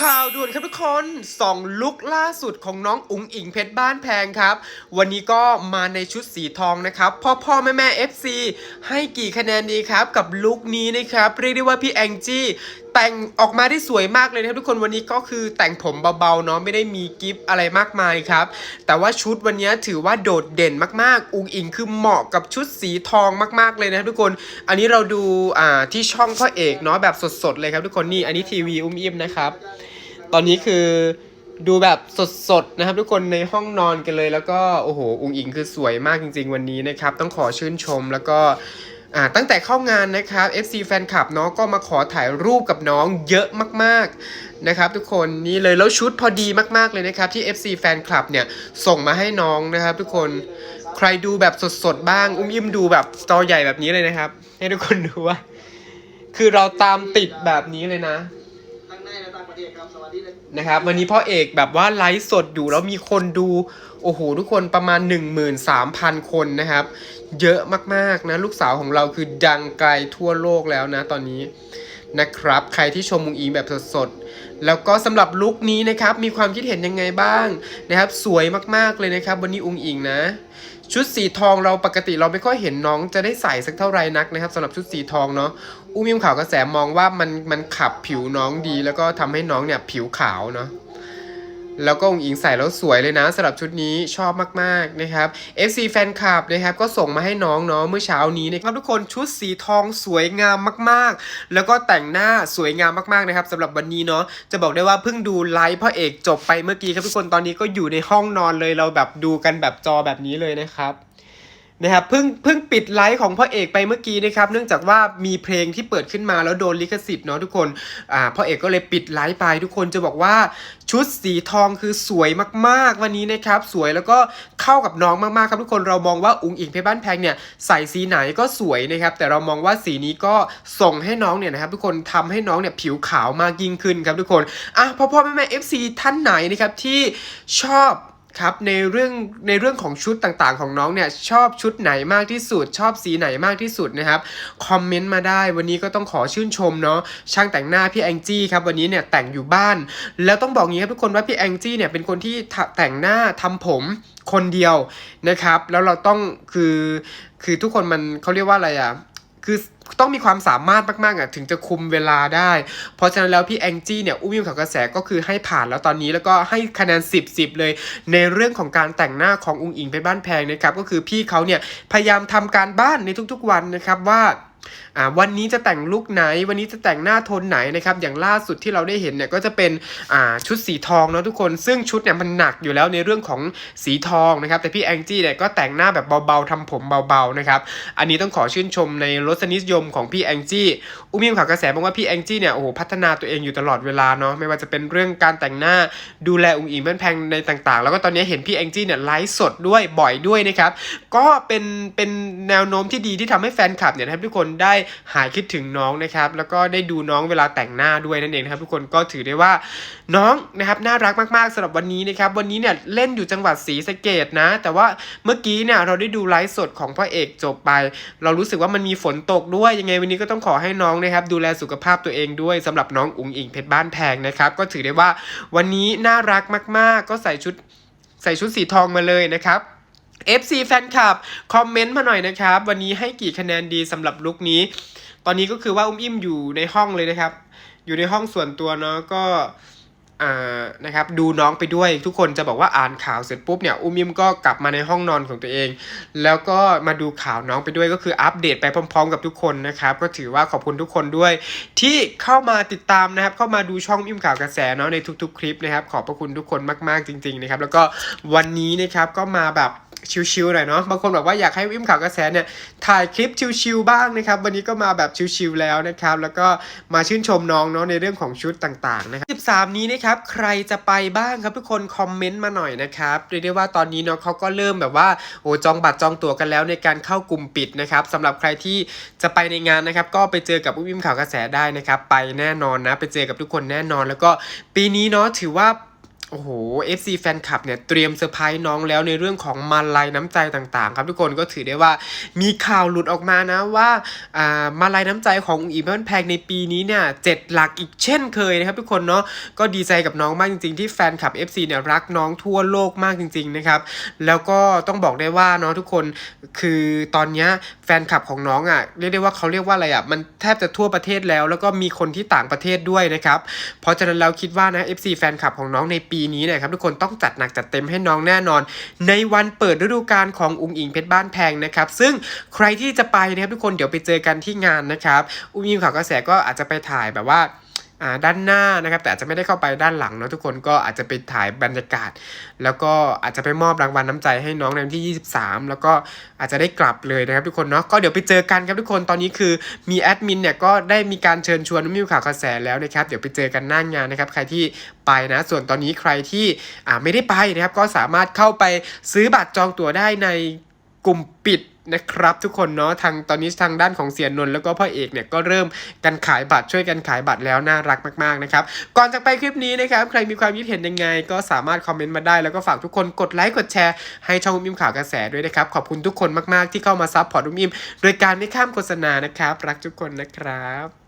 ข่าวด่วนครับทุกคนสองลุกล่าสุดของน้องอุ๋งอิงเพชรบ้านแพงครับ วันนี้ก็มาในชุดสีทองนะครับ พ่อพ่อแม่แม่ FC ให้กี่คะแนนดีครับ กับลุคนี้นะครับ เรียกได้ว่าพี่แองจี้ แต่งออกมาได้สวยมากเลยนะครับทุกคนวันนี้ก็คือแต่งผมเบาๆเนาะไม่ได้มีกิฟอะไรมากมายครับ แต่ว่าชุดวันนี้ถือว่าโดดเด่นมากๆ อุงอิงคือเหมาะกับชุดสีทองมากๆเลยนะครับทุกคนอันนี้เราดูอ่าที่ช่องพ่อเอกเนาะแบบสดๆเลยครับทุกคนนี่อันนี้ทีวีอุ้มอิ่มนะครับ ตอนนี้คือดูแบบสดๆนะครับทุกคนในห้องนอนกันเลย แล้วก็โอ้โหอุงอิงคือสวยมากจริง ๆ วันนี้นะครับ ต้องขอชื่นชมแล้วก็ อ่าตั้งแต่เข้างานนะครับ FC แฟนคลับเนาะก็มาขอถ่ายรูปกับน้องเยอะมากๆนะครับ ทุกคนนี่เลยแล้วชุดพอดีมากๆเลยนะครับที่ FC แฟนคลับเนี่ยส่งมาให้น้องนะครับ ทุกคนใครดูแบบสดๆบ้าง อุ้มยิ้มดูแบบจอใหญ่แบบนี้เลยนะครับ ให้ทุกคนดูว่า คือเราตามติดแบบนี้เลยนะ นะครับ วันนี้พ่อเอกแบบว่าไลฟ์สดอยู่แล้วมีคนดู โอ้โห ทุกคนประมาณ 13,000 คนนะครับ เยอะมากๆนะ ลูกสาวของเราคือดังไกลทั่วโลกแล้วนะตอนนี้นะครับ ใครที่ชมมุงอิงแบบสดๆ แล้วก็สำหรับลุคนี้นะครับ มีความคิดเห็นยังไงบ้างนะครับ สวยมากๆเลยนะครับ วันนี้อุงอิงนะ ชุดสีทองเราปกติเราไม่ค่อยเห็นน้องจะได้ใส่สักเท่าไหร่นักนะครับสำหรับชุดสีทองเนาะอุ้มยิ้มข่าวกระแสมองว่ามันมันขับผิวน้องดี แล้วก็ทำให้น้องเนี่ยผิวขาวเนาะ แล้วก็องอิงใส่แล้วสวยเลยนะสำหรับชุดนี้ชอบมากๆนะครับ FC แฟนคลับนะครับก็ส่งมาให้น้องเนาะเมื่อเช้านี้นะครับทุกคนชุดสีทองสวยงามมากๆ แล้วก็แต่งหน้าสวยงามมากๆนะครับสำหรับวันนี้เนาะจะบอกได้ว่าเพิ่งดูไลฟ์พ่อเอกจบไปเมื่อกี้ครับทุกคนตอนนี้ก็อยู่ในห้องนอนเลยเราแบบดูกันแบบจอแบบนี้เลยนะครับ นะครับเพิ่งเพิ่งปิดไลฟ์ของพ่อเอกไปเมื่อกี้นะครับ เนื่องจากว่ามีเพลงที่เปิดขึ้นมาแล้วโดนลิขสิทธิ์เนาะทุกคนอ่าพ่อเอกก็เลยปิดไลฟ์ไปทุกคนจะบอกว่าชุดสีทองคือสวยมากๆวันนี้นะครับ สวยแล้วก็เข้ากับน้องมากๆครับทุกคนเรามองว่าอุ๋งอิงเพชรบ้านแพงเนี่ยใส่สีไหนก็สวยนะครับ แต่เรามองว่าสีนี้ก็ส่งให้น้องเนี่ยนะครับ ทุกคนทำให้น้องเนี่ยผิวขาวมากยิ่งขึ้นครับทุกคนอะพ่อพ่อแม่แม่เอฟซีท่านไหนนะครับที่ชอบ ครับในเรื่องในเรื่องของชุดต่างๆ ของน้องเนี่ยชอบชุดไหนมากที่สุด ชอบสีไหนมากที่สุดนะครับคอมเมนต์มาได้วันนี้ก็ต้องขอชื่นชมเนาะช่างแต่งหน้าพี่แองจี้ครับวันนี้เนี่ยแต่งอยู่บ้าน แล้วต้องบอกงี้ครับทุกคนว่าพี่แองจี้เนี่ยเป็นคนที่แต่งหน้าทำผมคนเดียวนะครับ แล้วเราต้องคือคือทุกคนมันเขาเรียกว่าอะไรอะคือ ต้องมีความสามารถมากๆอะถึงจะคุมเวลาได้ เพราะฉะนั้นแล้วพี่แองจี้เนี่ยอุ้มยิ้มข่าวกระแสก็คือให้ผ่านแล้วตอนนี้แล้วก็ให้คะแนน 10 10 เลย ในเรื่องของการแต่งหน้าของอุงอิงไปบ้านแพงนะครับก็คือพี่เขาเนี่ยพยายามทำการบ้านในทุกๆวันนะครับว่า อ่าวันนี้จะแต่งลุคไหน วันนี้จะแต่งหน้าโทนไหนนะครับอย่างล่าสุดที่เราได้เห็นเนี่ยก็จะเป็นอ่าชุดสีทองเนาะทุกคนซึ่งชุดเนี่ยมันหนักอยู่แล้วในเรื่องของสีทองนะครับแต่พี่แองจี้เนี่ยก็แต่งหน้าแบบเบาๆทำผมเบาๆนะครับอันนี้ต้องขอชื่นชมในรสนิยมของพี่แองจี้อุ้มยิ้มข่าวกระแสบอกว่าพี่แองจี้เนี่ยโอ้โหพัฒนาตัวเองอยู่ตลอดเวลาเนาะไม่ว่าจะเป็นเรื่องการแต่งหน้าดูแลอุ๋งอิงแม่นแพงในต่างๆ แล้วก็ตอนนี้เห็นพี่แองจี้เนี่ยไลฟ์สดด้วยบ่อยด้วยนะครับก็เป็นเป็นแนวโน้มที่ดีที่ทำให้แฟนคลับเนี่ยนะครับทุกคนได้หายคิดถึงน้องนะครับ แล้วก็ได้ดูน้องเวลาแต่งหน้าด้วยนั่นเองนะครับ ทุกคนก็ถือได้ว่าน้องนะครับน่ารักมากๆสำหรับวันนี้นะครับ วันนี้เนี่ยเล่นอยู่จังหวัดศรีสะเกดนะ แต่ว่าเมื่อกี้เนี่ยเราได้ดูไลฟ์สดของพ่อเอกจบไป เรารู้สึกว่ามันมีฝนตกด้วยยังไงวันนี้ก็ต้องขอให้น้องนะครับ ดูแลสุขภาพตัวเองด้วยสำหรับน้องอุ๋งอิงเพชรบ้านแพงนะครับ ก็ถือได้ว่าวันนี้น่ารักมาก ๆ ก็ใส่ชุดใส่ชุดสีทองมาเลยนะครับ FC แฟนคลับคอมเมนต์มาหน่อยนะครับ วันนี้ให้กี่คะแนนดีสำหรับลุคนี้ ตอนนี้ก็คือว่าอุ้มอิ่มอยู่ในห้องเลยนะครับ อยู่ในห้องส่วนตัวเนาะก็อ่านะครับดูน้องไปด้วยทุกคนจะบอกว่าอ่านข่าวเสร็จปุ๊บเนี่ยอุ้มอิ่มก็กลับมาในห้องนอนของตัวเอง แล้วก็มาดูข่าวน้องไปด้วยก็คืออัปเดตไปพร้อมๆ กับทุกคนนะครับก็ถือว่าขอบคุณทุกคนด้วย ที่เข้ามาติดตามนะครับ เข้ามาดูช่องอิ่มข่าวกระแสเนาะในทุกๆ คลิปนะครับ ขอบพระคุณทุกคนมากๆจริง ๆนะครับ แล้วก็วันนี้นะครับก็มาแบบ ชิวๆหน่อยเนาะบางคนบอกว่าอยากให้อิ่มข่าวกระแสเนี่ยถ่ายคลิปชิวๆบ้างนะครับ วันนี้ก็มาแบบชิวๆแล้วนะครับ แล้วก็มาชื่นชมน้องเนาะในเรื่องของชุดต่างๆนะครับ13 นี้นะครับใครจะไปบ้างครับทุกคนคอมเมนต์มาหน่อยนะครับเรียกได้ว่าตอนนี้เนาะเขาก็เริ่มแบบว่าโอ้จองบัตรจองตั๋วกันแล้วในการเข้ากลุ่มปิดนะครับสำหรับใครที่จะไปในงานนะครับ ก็ไปเจอกับอิ่มข่าวกระแสได้นะครับ ไปแน่นอนนะ ไปเจอกับทุกคนแน่นอน แล้วก็ปีนี้เนาะถือว่า โอ้โห FC แฟนคลับเนี่ยเตรียมเซอร์ไพรส์น้องแล้วในเรื่องของมาลัยน้ำใจต่างๆ ครับทุกคนก็ถือได้ว่ามีข่าวหลุดออกมานะว่าอ่ามาลัยน้ำใจของอุ๋งอิมเพิลแพงในปีนี้เนี่ยเจ็ดหลักอีกเช่นเคยนะครับทุกคนเนาะก็ดีใจกับน้องมากจริงๆ ที่แฟนคลับ FC เนี่ยรักน้องทั่วโลกมากจริง ๆนะครับ แล้วก็ต้องบอกได้ว่าเนาะทุกคนคือตอนนี้แฟนคลับของน้องอะเรียกได้ว่าเขาเรียกว่าอะไรอะมันแทบจะทั่วประเทศแล้ว แล้วก็มีคนที่ต่างประเทศด้วยนะครับเพราะฉะนั้นเราคิดว่านะ FC แฟนคลับของน้องในปีนี้เนี่ยครับทุกคนต้องจัดหนักจัดเต็มให้น้องแน่นอน ในวันเปิดฤดูกาลของอุงอิงเพชรบ้านแพงนะครับซึ่งใครที่จะไปนะครับทุกคนเดี๋ยวไปเจอกันที่งานนะครับอุ้งอิงข่าวกระแสก็อาจจะไปถ่ายแบบว่า ด้านหน้านะครับ แต่อาจจะไม่ได้เข้าไปด้านหลังเนาะทุกคนก็อาจจะไปถ่ายบรรยากาศ แล้วก็อาจจะไปมอบรางวัลน้ำใจให้น้องในวันที่ 23 แล้วก็อาจจะได้กลับเลยนะครับทุกคนเนาะก็เดี๋ยวไปเจอกันครับทุกคนตอนนี้คือมีแอดมินเนี่ยก็ได้มีการเชิญชวนมิวข่าวกระแสแล้วนะครับเดี๋ยวไปเจอกันหน้างานนะครับใครที่ไปนะ ส่วนตอนนี้ใครที่อ่าไม่ได้ไปนะครับก็สามารถเข้าไปซื้อบัตรจองตั๋วได้ในกลุ่มปิด นะครับทุกคนเนาะทางตอนนี้ทางด้านของเสียนนท์แล้วก็พ่อเอกเนี่ยก็เริ่มกันขายบัตรช่วยกันขายบัตรแล้วน่ารักมากๆนะครับก่อนจากไปคลิปนี้นะครับใครมีความคิดเห็นยังไง ก็สามารถคอมเมนต์มาได้แล้วก็ฝากทุกคนกดไลค์กดแชร์ให้ช่องอุ้มอิมข่าวกระแสด้วยนะครับขอบคุณทุกคนมากๆที่เข้ามาซับพอร์ตอุ้มอิมโดยการไม่ข้ามโฆษณานะครับรักทุกคนนะครับ